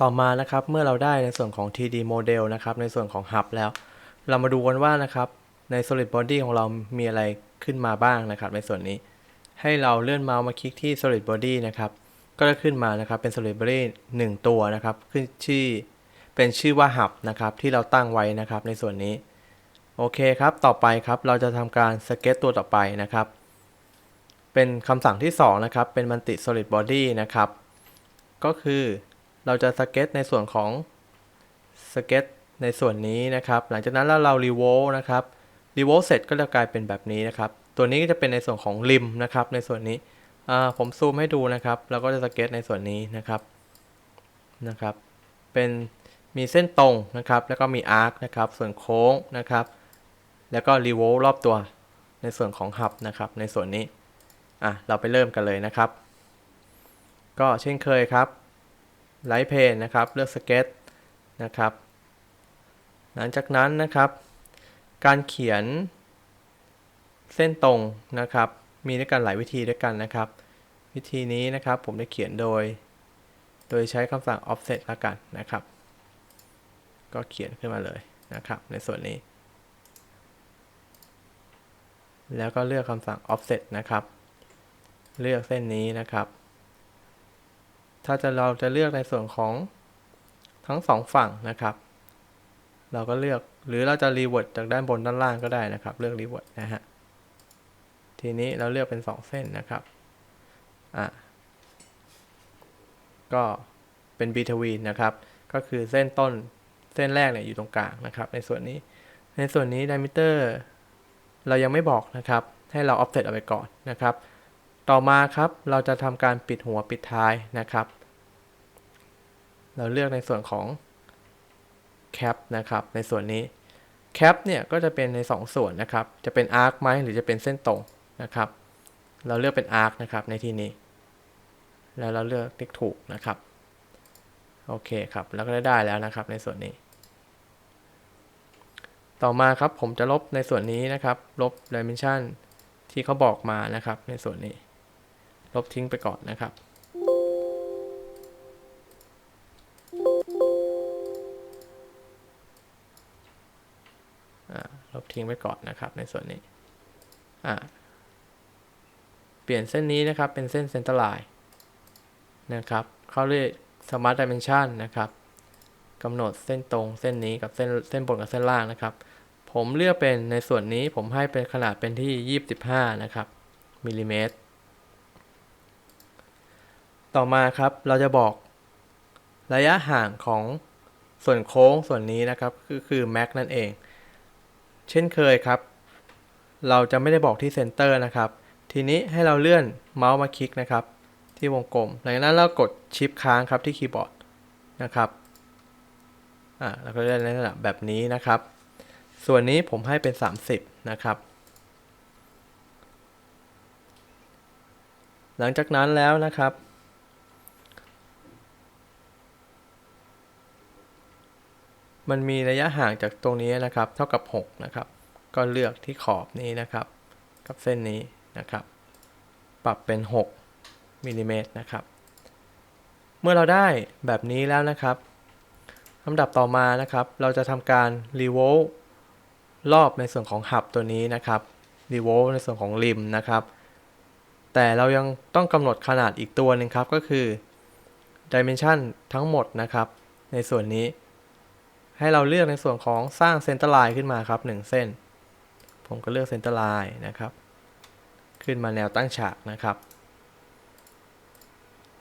ต่อมานะครับเมื่อเราได้ในส่วนของ 3D model นะครับในส่วนของ hub แล้ว เรามาดูกันว่านะครับใน solid body ของเรามีอะไรขึ้นมาบ้างนะครับ ในส่วนนี้ ให้เราเลื่อนเมาส์มาคลิกที่ solid body นะครับก็จะขึ้นมานะครับเป็น solid body 1 ตัวนะครับขึ้นชื่อเป็นชื่อว่า hub นะครับที่เราตั้งไว้นะครับในส่วนนี้โอเคครับต่อไปครับเราจะทำการสเก็ตตัวต่อไปนะครับ เป็นคำสั่งที่2นะครับเป็น multi solid body นะครับก็คือ เราจะสเก็ตในส่วนของสเก็ตในส่วนนี้นะครับ หลังจากนั้นแล้วเรารีโวลนะครับรีโวลเสร็จก็จะกลายเป็นแบบนี้นะครับ ตัวนี้ก็จะเป็นในส่วนของริมนะครับ ในส่วนนี้ผมซูมให้ดูนะครับ เราก็จะสเก็ตในส่วนนี้นะครับนะครับ เป็นมีเส้นตรงนะครับ แล้วก็มีอาร์คนะครับ ส่วนโค้งนะครับ แล้วก็รีโวลรอบตัวในส่วนของหับนะครับ ในส่วนนี้อะเราไปเริ่มกันเลยนะครับ ก็เช่นเคยครับ ไลท์เพนนะครับ เลือกสเก็ตนะครับ หลังจากนั้นนะครับ การเขียนเส้นตรงนะครับ มีด้วยกันหลายวิธีด้วยกันนะครับ วิธีนี้นะครับผมได้เขียนโดย โดยใช้คำสั่ง offset ละกันนะครับ ก็เขียนขึ้นมาเลยนะครับ ในส่วนนี้ แล้วก็เลือกคำสั่ง offset นะครับ เลือกเส้นนี้นะครับ ถ้าจะเราจะเลือกในส่วนของทั้งสองฝั่งนะครับ เราก็เลือกหรือเราจะรีเวิร์ดจากด้านบนด้านล่างก็ได้นะครับ เลือกรีเวิร์ดนะฮะ ทีนี้เราเลือกเป็น 2 เส้นนะครับอะก็เป็น b ีทวีนนะครับ ก็คือเส้นต้นเส้นแรกเนี่ยอยู่ตรงกลางนะครับ ในส่วนนี้ ในส่วนนี้ diameter เรายังไม่บอกนะครับ ให้เรา offset เอาไปก่อนนะครับ ต่อมาครับเราจะทำการปิดหัวปิดท้ายนะครับ เราเลือกในส่วนของ cap นะครับในส่วนนี้ cap เนี่ยก็จะเป็นใน 2 ส่วนนะครับ จะเป็น arc ไหมหรือจะเป็นเส้นตรงนะครับ เราเลือกเป็น arc นะครับในที่นี้ แล้วเราเลือกติ๊กถูกนะครับ โอเคครับแล้วก็ได้ได้แล้วนะครับในส่วนนี้ ต่อมาครับผมจะลบในส่วนนี้นะครับ ลบ dimension ที่เขาบอกมานะครับในส่วนนี้ ลบทิ้งไปก่อนนะครับ ลบทิ้งไปก่อนนะครับในส่วนนี้ เปลี่ยนเส้นนี้นะครับเป็นเส้นเซนเตอร์ไลน์นะครับเขาเรียก Smart Dimension นะครับกำหนดเส้นตรงเส้นนี้กับเส้นเส้นบนกับเส้นล่างนะครับ ผมเลือกเป็นในส่วนนี้ผมให้เป็นขนาดเป็นที่ 25 นะครับมิลลิเมตร ต่อมาครับเราจะบอกระยะห่างของส่วนโค้งส่วนนี้นะครับคือคือ max นั่นเอง เช่นเคยครับ เราจะไม่ได้บอกที่เซนเตอร์นะครับ ทีนี้ให้เราเลื่อนเมาส์มาคลิกนะครับ ที่วงกลมหลังจากนั้นเรากดชิปค้างครับที่คีย์บอร์ดนะครับอ่าเราก็ได้ในลักษณะแบบนี้นะครับ ส่วนนี้ผมให้เป็น 30 นะครับ หลังจากนั้นแล้วนะครับ มันมีระยะห่างจากตรงนี้นะครับ เท่ากับ 6 นะครับ ก็เลือกที่ขอบนี้นะครับ กับเส้นนี้นะครับ ปรับเป็น 6มิลลิเมตรนะครับ เมื่อเราได้แบบนี้แล้วนะครับลำดับต่อมานะครับ เราจะทำการรีโวลรอบในส่วนของหับตัวนี้นะครับรีโวลในส่วนของริมนะครับ แต่เรายังต้องกำหนดขนาดอีกตัวหนึ่งครับ ก็คือ dimension ทั้งหมดนะครับ ในส่วนนี้ ให้เราเลือกในส่วนของสร้างเซนเตอร์ไลน์ขึ้นมาครับ 1 เส้น ผมก็เลือกเซนเตอร์ไลน์นะครับ ขึ้นมาแนวตั้งฉากนะครับ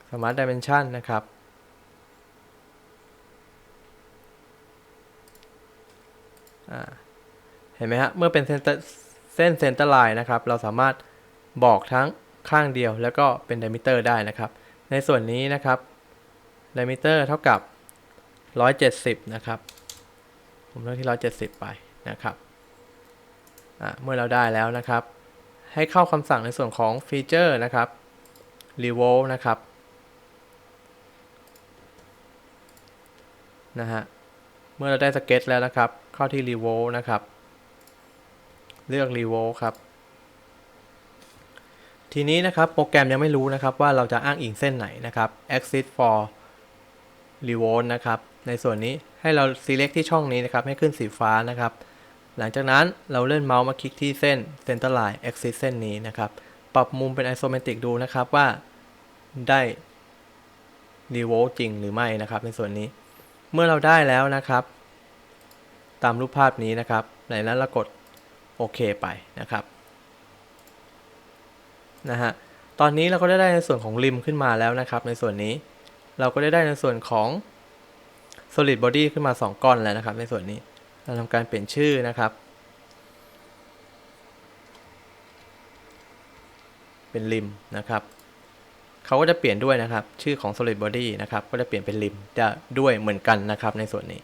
Smart Dimension นะครับ เห็นไหมฮะ เมื่อเป็นเส้นเส้นเซนเตอร์ไลน์นะครับ เราสามารถบอกทั้งข้างเดียวแล้วก็เป็น diameter ได้นะครับ ในส่วนนี้นะครับ diameter เท่ากับ 170 นะครับ ผมเลือกที่ 170 ไปนะครับเมื่อเราได้แล้วนะครับ ให้เข้าคำสั่งในส่วนของฟีเจอร์นะครับ revolve นะครับนะฮะเมื่อเราได้สเก็ตแล้วนะครับ เข้าที่ revolve นะครับ เลือก revolve ครับ ทีนี้นะครับโปรแกรมยังไม่รู้นะครับว่าเราจะอ้างอิงเส้นไหนนะครับ axis for revolve นะครับ ในส่วนนี้ให้เรา select ที่ช่องนี้นะครับ ให้ขึ้นสีฟ้านะครับ หลังจากนั้นเราเลื่อนเมาส์มาคลิกที่เส้น center line axis เส้นนี้นะครับ ปรับมุมเป็น isometric ดูนะครับว่าได้ revolve จริงหรือไม่นะครับ ในส่วนนี้ เมื่อเราได้แล้วนะครับ ตามรูปภาพนี้นะครับในนั้นเรากดโอเคไปนะครับนะฮะตอนนี้เราก็ได้ได้ในส่วนของริมขึ้นมาแล้วนะครับ ในส่วนนี้เราก็ได้ได้ในส่วนของ solid body ขึ้นมา 2 ก้อนแล้วนะครับ ในส่วนนี้ เราทำการเปลี่ยนชื่อนะครับ เป็นริมนะครับเขาก็จะเปลี่ยนด้วยนะครับ ชื่อของ solid body นะครับ ก็จะเปลี่ยนเป็นริมจะด้วยเหมือนกันนะครับในส่วนนี้